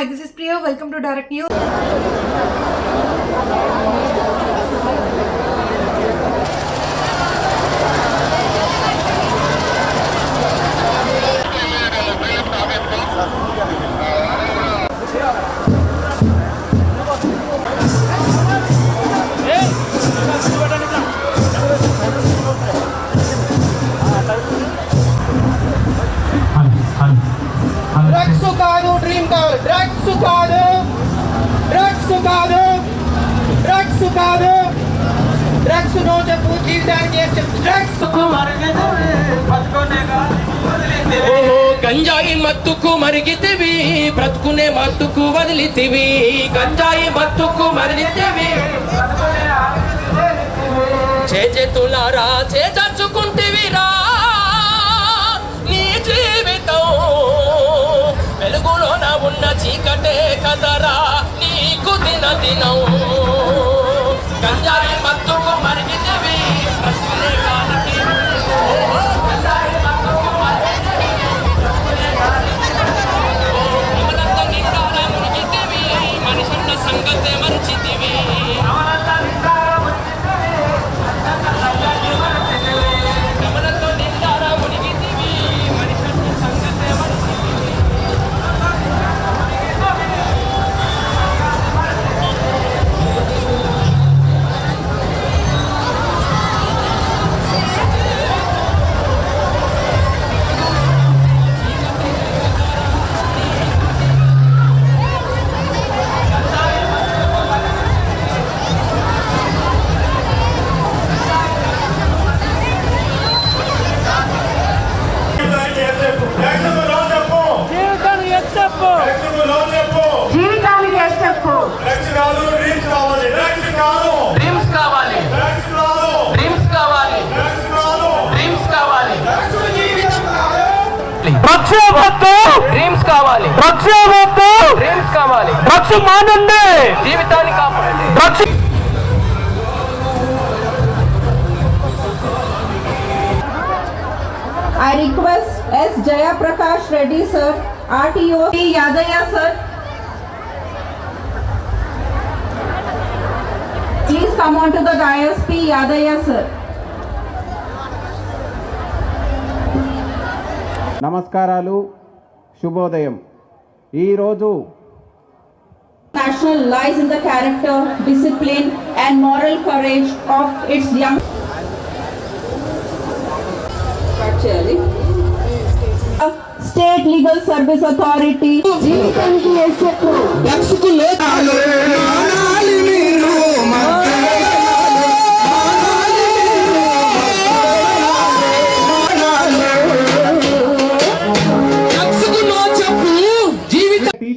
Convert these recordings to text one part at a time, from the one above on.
Hi, this is Priya. Welcome to Direct News. Drugs no జీవితానికి ఏం drugs ఓహో గంజాయి మత్తుకు మరిగితివి బ్రతుకునే మత్తుకు వదిలితివి. గంజాయి మత్తుకు మరిగితివి. చేతులారా చేచచ్చుకుంటివిరా. నీ జీవితం వెలుగులోన ఉన్న చీకటే కదరా నీకు దిన దినం గంజాయి మత్తుకు రక్షవద్దు డ్రీమ్స్ కావాలి రక్షవద్దు డ్రీమ్స్ కావాలి రక్ష మానండి జీవితాన్ని కాపాడండి రక్ష I request S. Jaya Prakash Reddy sir, RTO P. Yadaya sir. Please come on to the dais P. Yadaya sir. నమస్కారాలు శుభోదయం. ఈరోజు national lies in the and moral courage of its young legal service authority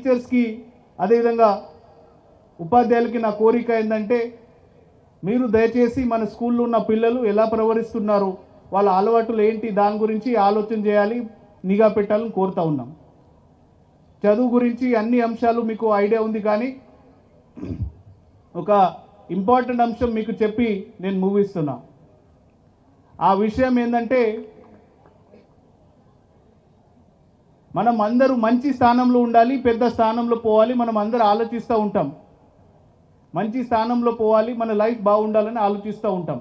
టీచర్స్కి అదేవిధంగా ఉపాధ్యాయులకి నా కోరిక ఏంటంటే మీరు దయచేసి మన స్కూల్లో ఉన్న పిల్లలు ఎలా ప్రవరిస్తున్నారు వాళ్ళ అలవాట్లు ఏంటి దాని గురించి ఆలోచన చేయాలి నిఘా పెట్టాలని కోరుతా ఉన్నాం. చదువు గురించి అన్ని అంశాలు మీకు ఐడియా ఉంది కానీ ఒక ఇంపార్టెంట్ అంశం మీకు చెప్పి నేను మూవిస్తున్నా ఆ విషయం ఏంటంటే మనం అందరూ మంచి స్థానంలో ఉండాలి పెద్ద స్థానంలో పోవాలి మనం అందరూ ఆలోచిస్తూ ఉంటాం. మంచి స్థానంలో పోవాలి మన లైఫ్ బాగుండాలని ఆలోచిస్తూ ఉంటాం.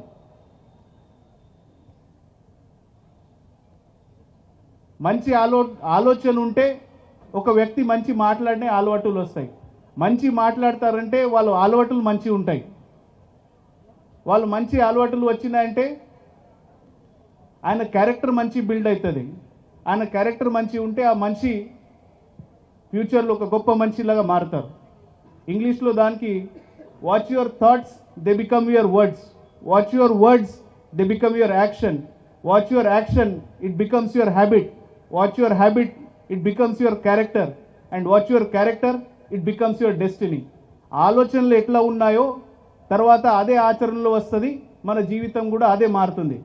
మంచి ఆలో ఆలోచన ఉంటే ఒక వ్యక్తి మంచి మాట్లాడినే అలవాటులు వస్తాయి. మంచి మాట్లాడతారంటే వాళ్ళు అలవాటులు మంచి ఉంటాయి. వాళ్ళు మంచి అలవాటులు వచ్చినాయంటే ఆయన క్యారెక్టర్ మంచి బిల్డ్ అవుతుంది. ఆయన క్యారెక్టర్ మంచి ఉంటే ఆ మనిషి ఫ్యూచర్లో ఒక గొప్ప మనిషిలాగా మారుతారు. ఇంగ్లీష్లో దానికి watch your thoughts they become your words watch your words they become your action watch your action it becomes your habit watch your habit it becomes your character and watch your character it becomes your destiny ఆలోచనలు ఎట్లా ఉన్నాయో తర్వాత అదే ఆచరణలో వస్తుంది మన జీవితం కూడా అదే మారుతుంది.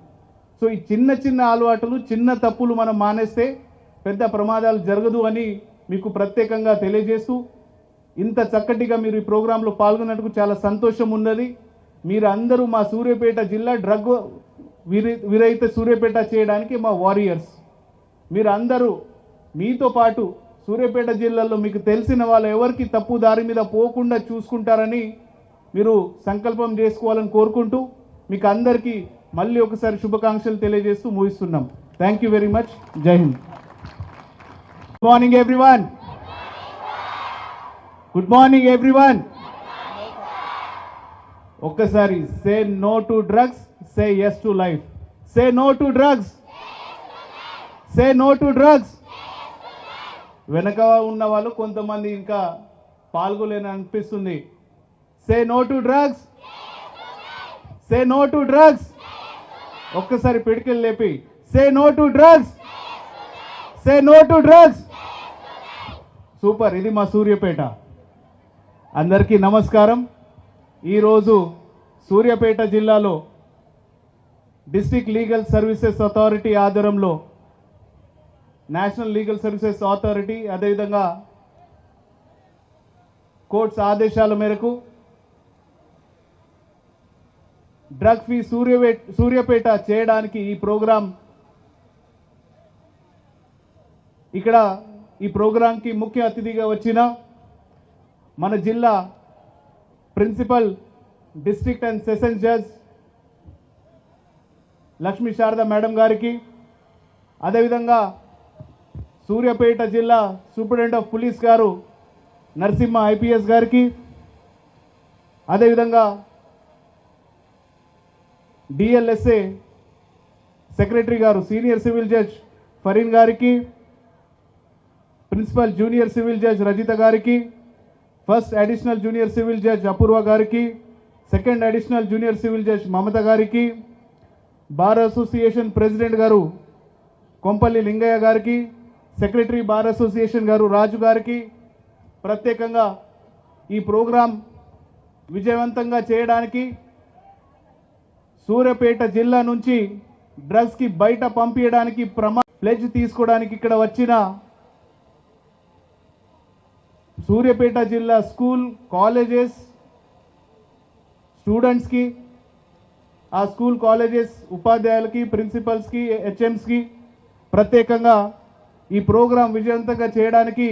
సో ఈ చిన్న చిన్న అలవాటులు చిన్న తప్పులు మనం మానేస్తే పెద్ద ప్రమాదాలు జరగదు అని మీకు ప్రత్యేకంగా తెలియజేస్తూ ఇంత చక్కటిగా మీరు ఈ ప్రోగ్రాంలో పాల్గొన్నట్టుకు చాలా సంతోషం ఉన్నది. మీరు అందరూ మా సూర్యాపేట జిల్లా డ్రగ్ విరి విరహిత సూర్యాపేట చేయడానికి మా వారియర్స్. మీరు అందరూ మీతో పాటు సూర్యాపేట జిల్లాలో మీకు తెలిసిన వాళ్ళు ఎవరికి తప్పు దారి మీద పోకుండా చూసుకుంటారని మీరు సంకల్పం చేసుకోవాలని కోరుకుంటూ మీకు అందరికీ మళ్ళీ ఒకసారి శుభాకాంక్షలు తెలియజేస్తూ ముగిస్తున్నాం. థ్యాంక్ యూ వెరీ మచ్ జై Hind good morning everyone good morning everyone ఒక్కసారి say no to drugs say yes to life say no to drugs say no to drugs వెనక ఉన్న వాళ్ళు కొంతమంది ఇంకా పాల్గొలేని అనిపిస్తుంది. Say no to drugs say no to drugs ఒక్కసారి పిడికిలు లేపి say no to drugs say no to drugs super ఇది మా సూర్యపేట. అందరికీ నమస్కారం. ఈరోజు సూర్యాపేట జిల్లాలో డిస్టిక్ లీగల్ సర్వీసెస్ అథారిటీ ఆధ్వర్యంలో నేషనల్ లీగల్ సర్వీసెస్ అథారిటీ అదేవిధంగా కోర్ట్స్ ఆదేశాల మేరకు డ్రగ్ ఫ్రీ సూర్యపే సూర్యపేట చేయడానికి ఈ ప్రోగ్రాం ఇక్కడ ఈ ప్రోగ్రాంకి ముఖ్య అతిథిగా వచ్చిన మన జిల్లా principal district and session judge Lakshmi Sharada madam గారికి అదేవిధంగా సూర్యాపేట జిల్లా సూపరింటెండెంట్ ఆఫ్ పోలీస్ గారు నరసింహ ఐపీఎస్ గారికి అదేవిధంగా డిఎల్ఎస్ఏ సెక్రటరీ గారు సీనియర్ సివిల్ జడ్జ్ ఫరీన్ గారికి principal junior civil judge Rajitha గారికి first additional junior civil judge Apoorva గారికి second additional junior civil judge Mamatha గారికి బార్ అసోసియేషన్ ప్రెసిడెంట్ గారు కొంపల్లి లింగయ్య గారికి సెక్రటరీ బార్ అసోసియేషన్ గారు రాజు గారికి ప్రత్యేకంగా ఈ ప్రోగ్రాం విజయవంతంగా చేయడానికి సూర్యాపేట జిల్లా నుంచి డ్రగ్స్కి బయట పంపించడానికి ప్రమా ప్లెజ్ తీసుకోవడానికి ఇక్కడ వచ్చిన సూర్యాపేట జిల్లా స్కూల్ కాలేజెస్ స్టూడెంట్స్కి ఆ స్కూల్ కాలేజెస్ ఉపాధ్యాయులకి ప్రిన్సిపల్స్కి హెచ్ఎంస్కి ప్రత్యేకంగా ఈ ప్రోగ్రాం విజయవంతంగా చేయడానికి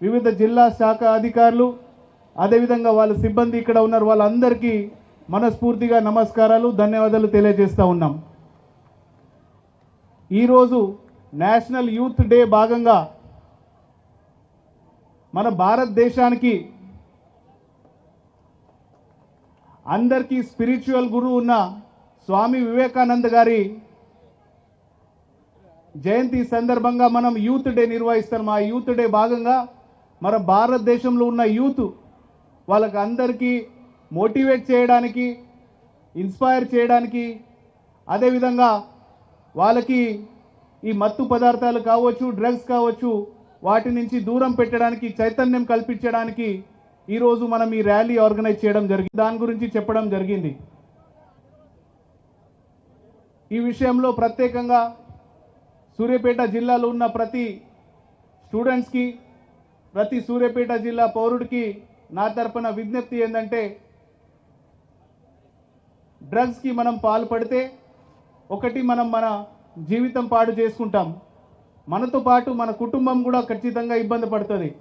వివిధ జిల్లా శాఖ అధికారులు అదేవిధంగా వాళ్ళ సిబ్బంది ఇక్కడ ఉన్నారు. వాళ్ళందరికీ మనస్ఫూర్తిగా నమస్కారాలు ధన్యవాదాలు తెలియజేస్తూ ఉన్నాం. ఈరోజు నేషనల్ యూత్ డే భాగంగా మన భారతదేశానికి అందరికీ స్పిరిచువల్ గురువు ఉన్న స్వామి వివేకానంద గారి జయంతి సందర్భంగా మనం యూత్ డే నిర్వహిస్తాం. ఆ యూత్ డే భాగంగా మన భారతదేశంలో ఉన్న యూత్ వాళ్ళకి అందరికీ మోటివేట్ చేయడానికి ఇన్స్పైర్ చేయడానికి అదేవిధంగా వాళ్ళకి ఈ మత్తు పదార్థాలు కావచ్చు డ్రగ్స్ కావచ్చు వాటి నుంచి దూరం పెట్టడానికి చైతన్యం కల్పించడానికి ఈరోజు మనం ఈ ర్యాలీ ఆర్గనైజ్ చేయడం జరిగింది. దాని గురించి చెప్పడం జరిగింది. ఈ విషయంలో ప్రత్యేకంగా సూర్యాపేట జిల్లాలో ఉన్న ప్రతి స్టూడెంట్స్కి ప్రతి సూర్యాపేట జిల్లా పౌరుడికి నా తరపున విజ్ఞప్తి ఏంటంటే డ్రగ్స్కి మనం పాల్పడితే ఒకటి మనం మన జీవితం పాడు చేసుకుంటాం. మనతో పాటు మన కుటుంబం కూడా ఖచ్చితంగా ఇబ్బంది పడుతుంది.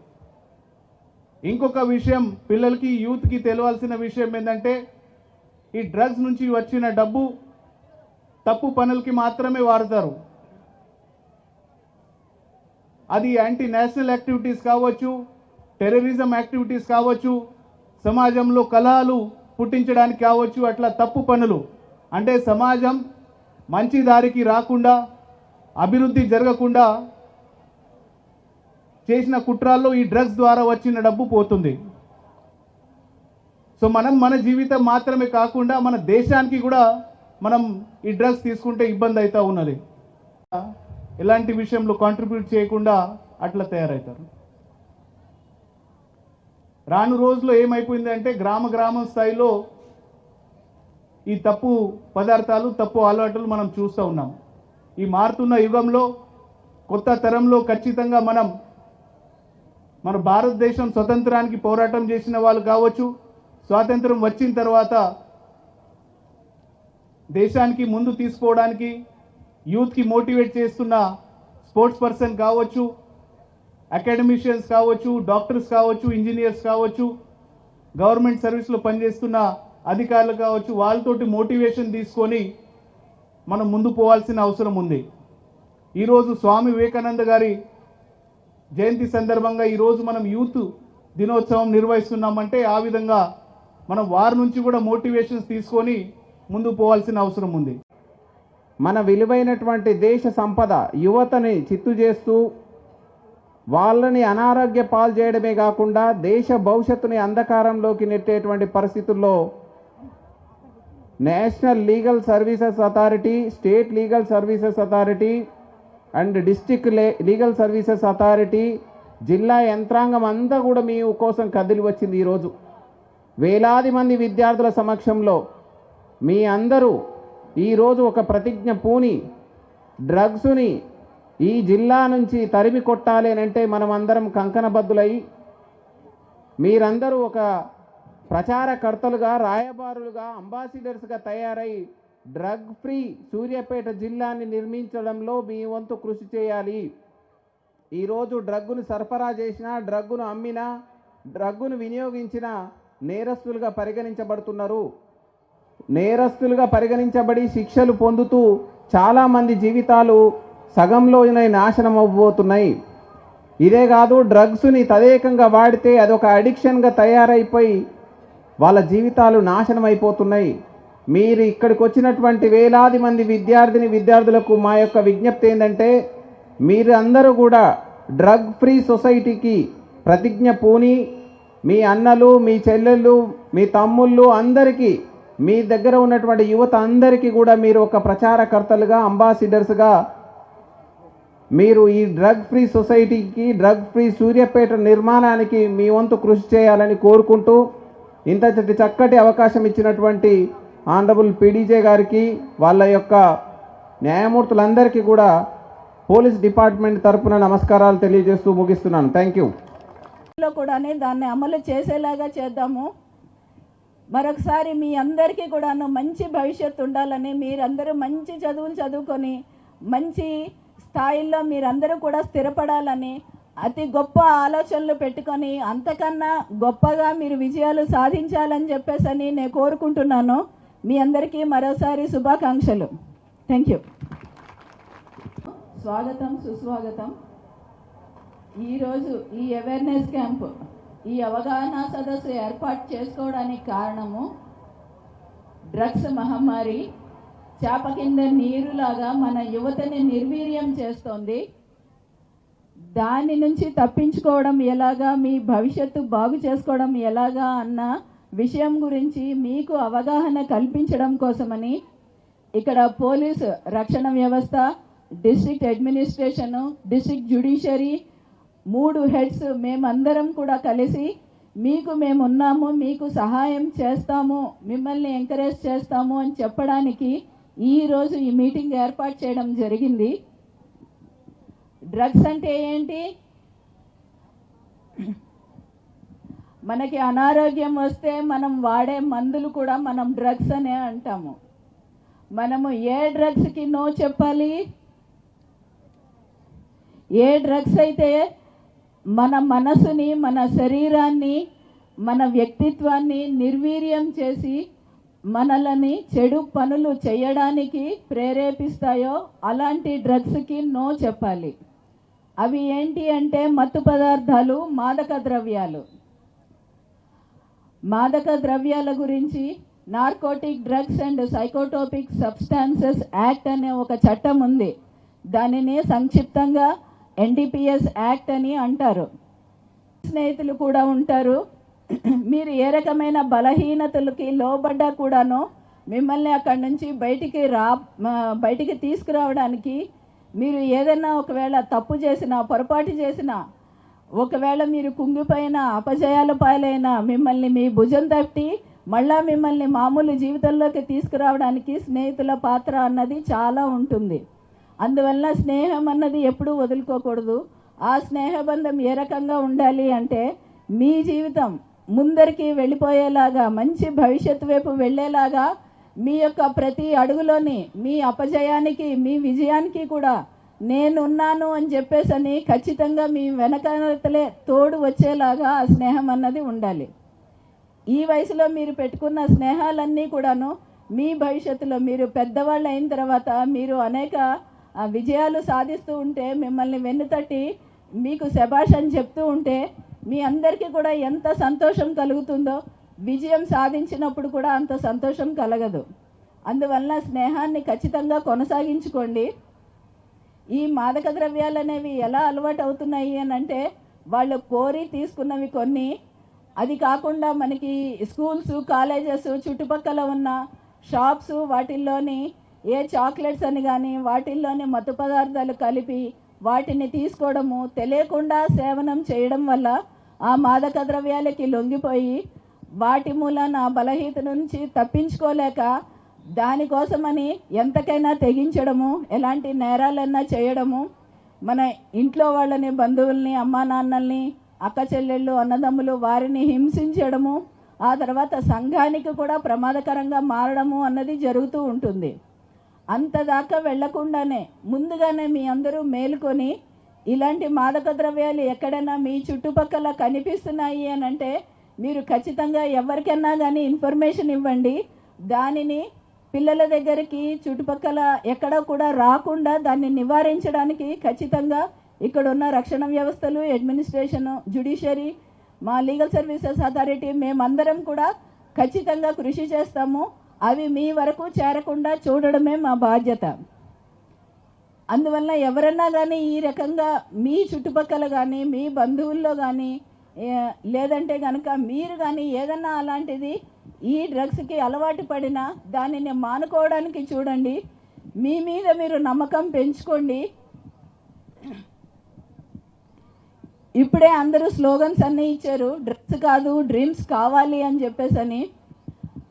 ఇంకొక విషయం పిల్లలకి యూత్కి తెలియాల్సిన విషయం ఏంటంటే ఈ డ్రగ్స్ నుంచి వచ్చిన డబ్బు తప్పు పనులకి మాత్రమే వాడతారు. అది యాంటీ నేషనల్ యాక్టివిటీస్ కావచ్చు టెర్రరిజం యాక్టివిటీస్ కావచ్చు సమాజంలో కలహాలు పుట్టించడానికి కావచ్చు అట్లా తప్పు పనులు. అంటే సమాజం మంచి దారికి రాకుండా అభివృద్ధి జరగకుండా చేసిన కుట్రాల్లో ఈ డ్రగ్స్ ద్వారా వచ్చిన డబ్బు పోతుంది. సో మనం మన జీవితం మాత్రమే కాకుండా మన దేశానికి కూడా మనం ఈ డ్రగ్స్ తీసుకుంటే ఇబ్బంది అవుతూ ఉన్నది. ఎలాంటి విషయంలో కాంట్రిబ్యూట్ చేయకుండా అట్లా తయారవుతారు రాను రోజులో ఏమైపోయింది అంటే గ్రామ గ్రామం స్థాయిలో ఈ తప్పు పదార్థాలు తప్పు అలవాట్లు మనం చూస్తూ ఉన్నాం. ఈ మారుతున్న యుగంలో కొత్త తరంలో ఖచ్చితంగా మనం మన భారతదేశం స్వతంత్రానికి పోరాటం చేసిన వాళ్ళు కావచ్చు స్వాతంత్రం వచ్చిన తర్వాత దేశానికి ముందు తీసుకోవడానికి యూత్కి మోటివేట్ చేస్తున్న స్పోర్ట్స్ పర్సన్ కావచ్చు అకాడమిషియన్స్ కావచ్చు డాక్టర్స్ కావచ్చు ఇంజనీర్స్ కావచ్చు గవర్నమెంట్ సర్వీస్లో పనిచేస్తున్న అధికారులు కావచ్చు వాళ్ళతోటి మోటివేషన్ తీసుకొని మనం ముందు పోవాల్సిన అవసరం ఉంది. ఈరోజు స్వామి వివేకానంద గారి జయంతి సందర్భంగా ఈరోజు మనం యూత్ దినోత్సవం నిర్వహిస్తున్నామంటే ఆ విధంగా మనం వారి నుంచి కూడా మోటివేషన్స్ తీసుకొని ముందు పోవాల్సిన అవసరం ఉంది. మన విలువైనటువంటి దేశ సంపద యువతని చిత్తు చేస్తూ వాళ్ళని అనారోగ్య పాలు చేయడమే కాకుండా దేశ భవిష్యత్తుని అంధకారంలోకి నెట్టేటువంటి పరిస్థితుల్లో national legal services authority state legal services authority and district legal services authority జిల్లా యంత్రాంగం అంతా కూడా మీ కోసం కదిలి వచ్చింది ఈరోజు. వేలాది మంది విద్యార్థుల సమక్షంలో మీ అందరూ ఈరోజు ఒక ప్రతిజ్ఞ పూని డ్రగ్స్ని ఈ జిల్లా నుంచి తరిమి కొట్టాలి అని అంటే మనం అందరం కంకణబద్దులై మీరందరూ ఒక ప్రచారకర్తలుగా రాయబారులుగా అంబాసిడర్స్గా తయారై డ్రగ్ ఫ్రీ సూర్యాపేట జిల్లాని నిర్మించడంలో మీ వంతు కృషి చేయాలి. ఈరోజు డ్రగ్గును సరఫరా చేసిన డ్రగ్గును అమ్మిన డ్రగ్గును వినియోగించిన నేరస్తులుగా పరిగణించబడుతున్నారు. నేరస్తులుగా పరిగణించబడి శిక్షలు పొందుతూ చాలామంది జీవితాలు సగంలోనే నాశనం అవ్వబోతున్నాయి ఇదే కాదు డ్రగ్స్ని తదేకంగా వాడితే అదొక అడిక్షన్గా తయారైపోయి వాళ్ళ జీవితాలు నాశనం అయిపోతున్నాయి మీరు ఇక్కడికి వచ్చినటువంటి వేలాది మంది విద్యార్థిని విద్యార్థులకు మా యొక్క విజ్ఞప్తి ఏంటంటే మీరు అందరూ కూడా డ్రగ్ ఫ్రీ సొసైటీకి ప్రతిజ్ఞ పూని మీ అన్నలు మీ చెల్లెళ్ళు మీ తమ్ముళ్ళు అందరికీ మీ దగ్గర ఉన్నటువంటి యువత అందరికీ కూడా మీరు ఒక ప్రచారకర్తలుగా అంబాసిడర్స్గా మీరు ఈ డ్రగ్ ఫ్రీ సొసైటీకి డ్రగ్ ఫ్రీ సూర్యాపేట నిర్మాణానికి మీ వంతు కృషి చేయాలని కోరుకుంటూ ఇంత చక్కటి అవకాశం ఇచ్చినటువంటి ఆనరబుల్ పీడీజే గారికి వాళ్ళ యొక్క న్యాయమూర్తులందరికీ కూడా పోలీస్ డిపార్ట్మెంట్ తరఫున నమస్కారాలు తెలియజేస్తూ ముగిస్తున్నాను. Thank you. కూడా దాన్ని అమలు చేసేలాగా చేద్దాము. మరొకసారి మీ అందరికీ కూడాను మంచి భవిష్యత్తు ఉండాలని మీరందరూ మంచి చదువులు చదువుకొని మంచి స్థాయిల్లో మీరందరూ కూడా స్థిరపడాలని అతి గొప్ప ఆలోచనలు పెట్టుకొని అంతకన్నా గొప్పగా మీరు విజయాలు సాధించాలని చెప్పేసని నేను కోరుకుంటున్నాను. మీ అందరికీ మరోసారి శుభాకాంక్షలు. థ్యాంక్ యూ స్వాగతం సుస్వాగతం. ఈరోజు ఈ అవేర్నెస్ క్యాంప్ ఈ అవగాహన సదస్సు ఏర్పాటు చేసుకోవడానికి కారణము డ్రగ్స్ మహమ్మారి చేప కింద నీరులాగా మన యువతని నిర్వీర్యం చేస్తోంది. దాని నుంచి తప్పించుకోవడం ఎలాగా మీ భవిష్యత్తు బాగు చేసుకోవడం ఎలాగా అన్న విషయం గురించి మీకు అవగాహన కల్పించడం కోసమని ఇక్కడ పోలీస్ రక్షణ వ్యవస్థ డిస్ట్రిక్ట్ అడ్మినిస్ట్రేషను డిస్ట్రిక్ట్ జ్యుడిషియరీ మూడు హెడ్స్ మేమందరం కూడా కలిసి మీకు మేము ఉన్నాము మీకు సహాయం చేస్తాము మిమ్మల్ని ఎంకరేజ్ చేస్తాము అని చెప్పడానికి ఈరోజు ఈ మీటింగ్ ఏర్పాటు చేయడం జరిగింది. డ్రగ్స్ అంటే ఏంటి? మనకి అనారోగ్యం వస్తే మనం వాడే మందులు కూడా మనం డ్రగ్స్ అనే అంటాము. మనము ఏ డ్రగ్స్కి నో చెప్పాలి? ఏ డ్రగ్స్ అయితే మన మనసుని మన శరీరాన్ని మన వ్యక్తిత్వాన్ని నిర్వీర్యం చేసి మనలని చెడు పనులు చేయడానికి ప్రేరేపిస్తాయో అలాంటి డ్రగ్స్కి నో చెప్పాలి. అవి ఏంటి అంటే మత్తు పదార్థాలు మాదక ద్రవ్యాలు. మాదక ద్రవ్యాల గురించి narcotic drugs and psychotropic substances act అనే ఒక చట్టం ఉంది. దానిని సంక్షిప్తంగా ఎన్డిపిఎస్ యాక్ట్ అని అంటారు. స్నేహితులు కూడా ఉంటారు. మీరు ఏ రకమైన బలహీనతలకి లోబడ్డా కూడాను మిమ్మల్ని అక్కడి నుంచి బయటికి రా బయటికి తీసుకురావడానికి మీరు ఏదైనా ఒకవేళ తప్పు చేసినా పొరపాటు చేసినా ఒకవేళ మీరు కుంగిపోయిన అపజయాల పాలైన మిమ్మల్ని మీ భుజం తట్టి మళ్ళా మిమ్మల్ని మామూలు జీవితంలోకి తీసుకురావడానికి స్నేహితుల పాత్ర అన్నది చాలా ఉంటుంది. అందువల్ల స్నేహం అన్నది ఎప్పుడూ వదులుకోకూడదు. ఆ స్నేహబంధం ఏ రకంగా ఉండాలి అంటే మీ జీవితం ముందరికి వెళ్ళిపోయేలాగా మంచి భవిష్యత్తు వైపు వెళ్ళేలాగా మీ యొక్క ప్రతి అడుగులోని మీ అపజయానికి మీ విజయానికి కూడా నేనున్నాను అని చెప్పేసి అని ఖచ్చితంగా మీ వెనకలే తోడు వచ్చేలాగా ఆ స్నేహం అన్నది ఉండాలి. ఈ వయసులో మీరు పెట్టుకున్న స్నేహాలన్నీ కూడాను మీ భవిష్యత్తులో మీరు పెద్దవాళ్ళు అయిన తర్వాత మీరు అనేక ఆ, విజయాలు సాధిస్తూ ఉంటే మిమ్మల్ని వెన్నుతట్టి మీకు శభాష్ అని చెప్తూ ఉంటే మీ అందరికీ కూడా ఎంత సంతోషం కలుగుతుందో విజయం సాధించినప్పుడు కూడా అంత సంతోషం కలగదు. అందువలన స్నేహాన్ని ఖచ్చితంగా కొనసాగించుకోండి. ఈ మాదక ద్రవ్యాలు అనేవి ఎలా అలవాటు అవుతున్నాయి అని అంటే వాళ్ళు కోరి తీసుకున్నవి కొన్ని. అది కాకుండా మనకి స్కూల్స్ కాలేజెస్ చుట్టుపక్కల ఉన్న షాప్స్ వాటిల్లోని ఏ చాక్లెట్స్ అని కానీ వాటిల్లోని మత్తు పదార్థాలు కలిపి వాటిని తీసుకోవడము తెలియకుండా సేవనం చేయడం వల్ల ఆ మాదక ద్రవ్యాలకి లొంగిపోయి వాటి మూలన బలహీత నుంచి తప్పించుకోలేక దానికోసమని ఎంతకైనా తెగించడము ఎలాంటి నేరాలన్నా చేయడము మన ఇంట్లో వాళ్ళని బంధువుల్ని అమ్మా నాన్నల్ని అక్క చెల్లెళ్ళు అన్నదమ్ములు వారిని హింసించడము ఆ తర్వాత సంఘానికి కూడా ప్రమాదకరంగా మారడము అన్నది జరుగుతూ ఉంటుంది. అంతదాకా వెళ్ళకుండానే ముందుగానే మీ అందరూ మేలుకొని ఇలాంటి మాదక ద్రవ్యాలు ఎక్కడైనా మీ చుట్టుపక్కల కనిపిస్తున్నాయి అని అంటే మీరు ఖచ్చితంగా ఎవరికైనా కానీ ఇన్ఫర్మేషన్ ఇవ్వండి. దానిని పిల్లల దగ్గరికి చుట్టుపక్కల ఎక్కడ కూడా రాకుండా దాన్ని నివారించడానికి ఖచ్చితంగా ఇక్కడ ఉన్న రక్షణ వ్యవస్థలు అడ్మినిస్ట్రేషన్ జుడిషియరీ మా లీగల్ సర్వీసెస్ అథారిటీ మేమందరం కూడా ఖచ్చితంగా కృషి చేస్తాము. అవి మీ వరకు చేరకుండా చూడడమే మా బాధ్యత. అందువల్ల ఎవరన్నా కానీ ఈ రకంగా మీ చుట్టుపక్కల కానీ మీ బంధువుల్లో కానీ లేదంటే కనుక మీరు కానీ ఏదన్నా అలాంటిది ఈ డ్రగ్స్కి అలవాటు పడినా దానిని మానుకోవడానికి చూడండి. మీ మీద మీరు నమ్మకం పెంచుకోండి. ఇప్పుడే అందరూ స్లోగన్స్ అన్నీ ఇచ్చారు. డ్రగ్స్ కాదు డ్రీమ్స్ కావాలి అని చెప్పేసని.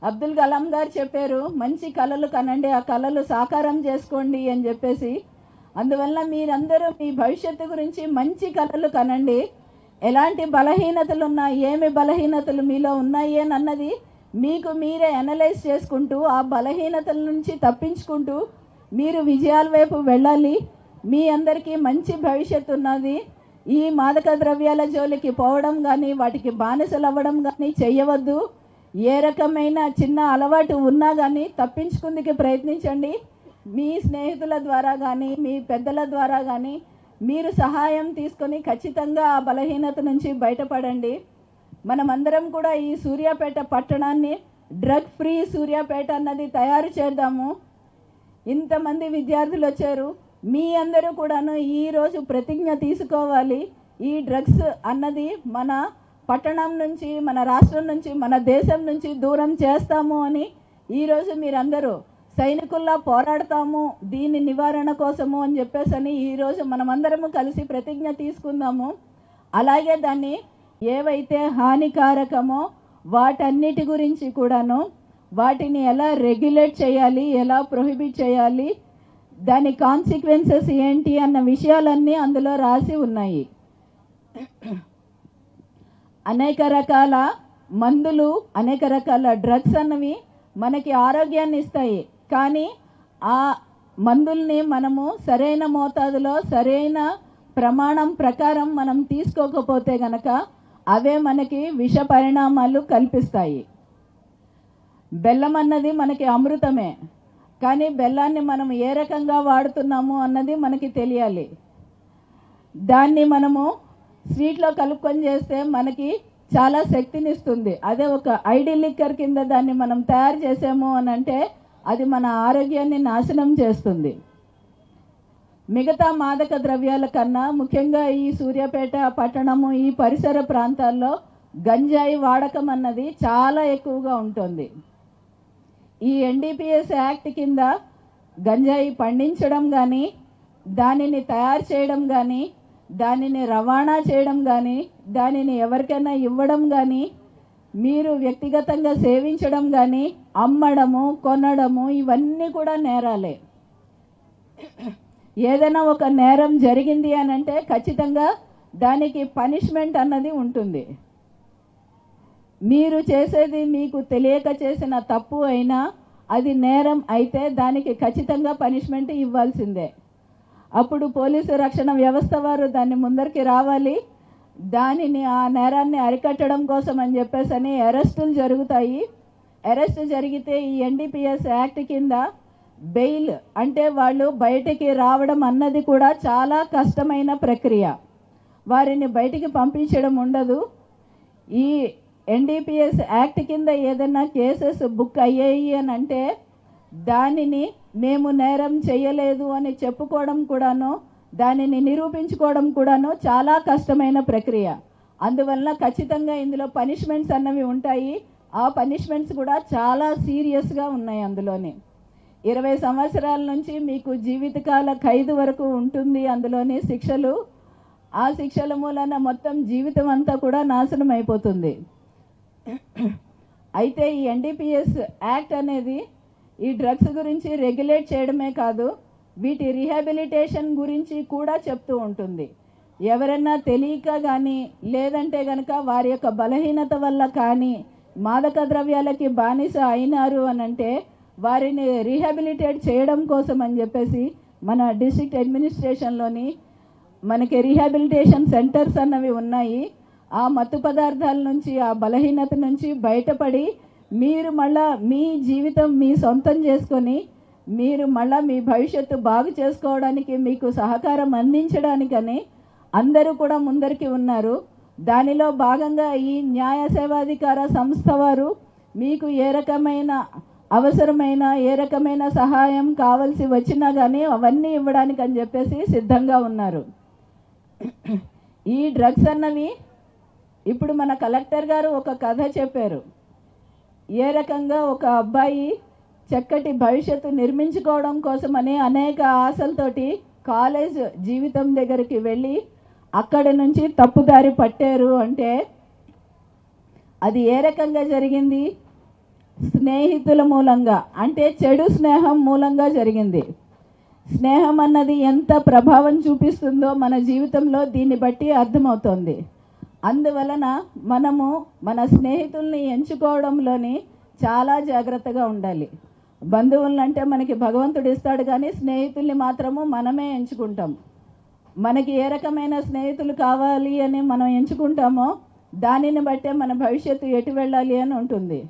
అబ్దుల్ కలాం గారు చెప్పారు మంచి కళలు కనండి ఆ కళలు సాకారం చేసుకోండి అని చెప్పేసి. అందువల్ల మీరందరూ మీ భవిష్యత్తు గురించి మంచి కళలు కనండి. ఎలాంటి బలహీనతలు ఉన్నా ఏమి బలహీనతలు మీలో ఉన్నాయి అని అన్నది మీకు మీరే అనలైజ్ చేసుకుంటూ ఆ బలహీనతల నుంచి తప్పించుకుంటూ మీరు విజయాల వైపు వెళ్ళాలి. మీ అందరికీ మంచి భవిష్యత్తు ఉన్నది. ఈ మాదక ద్రవ్యాల జోలికి పోవడం కానీ వాటికి బానిసలు అవ్వడం కానీ చేయవద్దు. ఏ రకమైన చిన్న అలవాటు ఉన్నా కానీ తప్పించుకుందుకు ప్రయత్నించండి. మీ స్నేహితుల ద్వారా కానీ మీ పెద్దల ద్వారా కానీ మీరు సహాయం తీసుకొని ఖచ్చితంగా ఆ బలహీనత నుంచి బయటపడండి. మనమందరం కూడా ఈ సూర్యాపేట పట్టణాన్ని డ్రగ్ ఫ్రీ సూర్యాపేట అన్నది తయారు చేద్దాము. ఇంతమంది విద్యార్థులు వచ్చారు. మీ అందరూ కూడాను ఈరోజు ప్రతిజ్ఞ తీసుకోవాలి. ఈ డ్రగ్స్ అన్నది మన పట్టణం నుంచి మన రాష్ట్రం నుంచి మన దేశం నుంచి దూరం చేస్తాము అని ఈరోజు మీరందరూ సైనికుల్లా పోరాడతాము దీని నివారణ కోసము అని చెప్పేసి అని ఈరోజు మనమందరము కలిసి ప్రతిజ్ఞ తీసుకుందాము. అలాగే దాన్ని ఏవైతే హానికారకమో వాటన్నిటి గురించి కూడాను వాటిని ఎలా రెగ్యులేట్ చేయాలి ఎలా ప్రొహిబిట్ చేయాలి దాని కాన్సిక్వెన్సెస్ ఏంటి అన్న విషయాలన్నీ అందులో రాసి ఉన్నాయి. అనేక రకాల మందులు అనేక రకాల డ్రగ్స్ అన్నవి మనకి ఆరోగ్యాన్ని ఇస్తాయి. కానీ ఆ మందుల్ని మనము సరైన మోతాదులో సరైన ప్రమాణం ప్రకారం మనం తీసుకోకపోతే గనక అవే మనకి విష పరిణామాలు కల్పిస్తాయి. బెల్లం అన్నది మనకి అమృతమే. కానీ బెల్లాన్ని మనం ఏ రకంగా వాడుతున్నాము అన్నది మనకి తెలియాలి. దాన్ని మనము స్వీట్లో కలుపుకొని చేస్తే మనకి చాలా శక్తినిస్తుంది. అదే ఒక ఐడి లిక్కర్ కింద దాన్ని మనం తయారు చేసాము అని అంటే అది మన ఆరోగ్యాన్ని నాశనం చేస్తుంది. మిగతా మాదక ద్రవ్యాల కన్నా ముఖ్యంగా ఈ సూర్యాపేట పట్టణము ఈ పరిసర ప్రాంతాల్లో గంజాయి వాడకం అన్నది చాలా ఎక్కువగా ఉంటుంది. ఈ ఎన్డీపీఎస్ యాక్ట్ కింద గంజాయి పండించడం కానీ దానిని తయారు చేయడం కానీ దానిని రవాణా చేయడం కానీ దానిని ఎవరికైనా ఇవ్వడం కానీ మీరు వ్యక్తిగతంగా సేవించడం కానీ అమ్మడము కొనడము ఇవన్నీ కూడా నేరాలే. ఏదైనా ఒక నేరం జరిగింది అని అంటే ఖచ్చితంగా దానికి పనిష్మెంట్ అన్నది ఉంటుంది. మీరు చేసేది మీకు తెలియక చేసిన తప్పు అయినా అది నేరం అయితే దానికి ఖచ్చితంగా పనిష్మెంట్ ఇవ్వాల్సిందే. అప్పుడు పోలీసు రక్షణ వ్యవస్థ వారు దాన్ని ముందరికి రావాలి. దానిని ఆ నేరాన్ని అరికట్టడం కోసం అని చెప్పేసి అని అరెస్టులు జరుగుతాయి. అరెస్ట్ జరిగితే ఈ ఎన్డీపీఎస్ యాక్ట్ కింద బెయిల్ అంటే వాళ్ళు బయటికి రావడం అన్నది కూడా చాలా కష్టమైన ప్రక్రియ. వారిని బయటికి పంపించడం ఉండదు. ఈ ఎన్డీపీఎస్ యాక్ట్ కింద ఏదైనా కేసెస్ బుక్ అయ్యాయి అని అంటే దానిని మేము నేరం చేయలేదు అని చెప్పుకోవడం కూడాను దానిని నిరూపించుకోవడం కూడాను చాలా కష్టమైన ప్రక్రియ. అందువలన ఖచ్చితంగా ఇందులో పనిష్మెంట్స్ అన్నవి ఉంటాయి. ఆ పనిష్మెంట్స్ కూడా చాలా సీరియస్గా ఉన్నాయి అందులోని. ఇరవై సంవత్సరాల నుంచి మీకు జీవితకాల ఖైదు వరకు ఉంటుంది అందులోని శిక్షలు. ఆ శిక్షల మూలన మొత్తం జీవితం అంతా కూడా నాశనం అయిపోతుంది. అయితే ఈ ఎన్డీపీఎస్ యాక్ట్ అనేది ఈ డ్రగ్స్ గురించి రెగ్యులేట్ చేయడమే కాదు వీటి రీహాబిలిటేషన్ గురించి కూడా చెప్తూ ఉంటుంది. ఎవరైనా తెలియక కానీ లేదంటే కనుక వారి యొక్క బలహీనత వల్ల కానీ మాదక ద్రవ్యాలకి బానిస అయినారు అని అంటే వారిని రీహాబిలిటేట్ చేయడం కోసం అని చెప్పేసి మన డిస్ట్రిక్ట్ అడ్మినిస్ట్రేషన్లోని మనకి రీహాబిలిటేషన్ సెంటర్స్ అన్నవి ఉన్నాయి. ఆ మత్తు పదార్థాల నుంచి ఆ బలహీనత నుంచి బయటపడి మీరు మళ్ళా మీ జీవితం మీ సొంతం చేసుకొని మీరు మళ్ళా మీ భవిష్యత్తు బాగు చేసుకోవడానికి మీకు సహకారం అందించడానికని అందరూ కూడా ముందరికి ఉన్నారు. దానిలో భాగంగా ఈ న్యాయ సేవాధికార సంస్థ వారు మీకు ఏ రకమైన అవసరమైన ఏ రకమైన సహాయం కావాల్సి వచ్చినా కానీ అవన్నీ ఇవ్వడానికి అని చెప్పేసి సిద్ధంగా ఉన్నారు. ఈ డ్రగ్స్ అన్నవి ఇప్పుడు మన కలెక్టర్ గారు ఒక కథ చెప్పారు. ఏ రకంగా ఒక అబ్బాయి చక్కటి భవిష్యత్తు నిర్మించుకోవడం కోసమని అనేక ఆశలతోటి కాలేజ్ జీవితం దగ్గరికి వెళ్ళి అక్కడి నుంచి తప్పుదారి పట్టారు అంటే అది ఏ రకంగా జరిగింది? స్నేహితుల మూలంగా అంటే చెడు స్నేహం మూలంగా జరిగింది. స్నేహం అన్నది ఎంత ప్రభావం చూపిస్తుందో మన జీవితంలో దీన్ని బట్టి అర్థమవుతోంది. అందువలన మనము మన స్నేహితుల్ని ఎంచుకోవడంలోని చాలా జాగ్రత్తగా ఉండాలి. బంధువులను అంటే మనకి భగవంతుడు ఇస్తాడు కానీ స్నేహితుల్ని మాత్రము మనమే ఎంచుకుంటాం. మనకి ఏ రకమైన స్నేహితులు కావాలి అని మనం ఎంచుకుంటామో దానిని బట్టే మన భవిష్యత్తు ఎటు వెళ్ళాలి అని ఉంటుంది.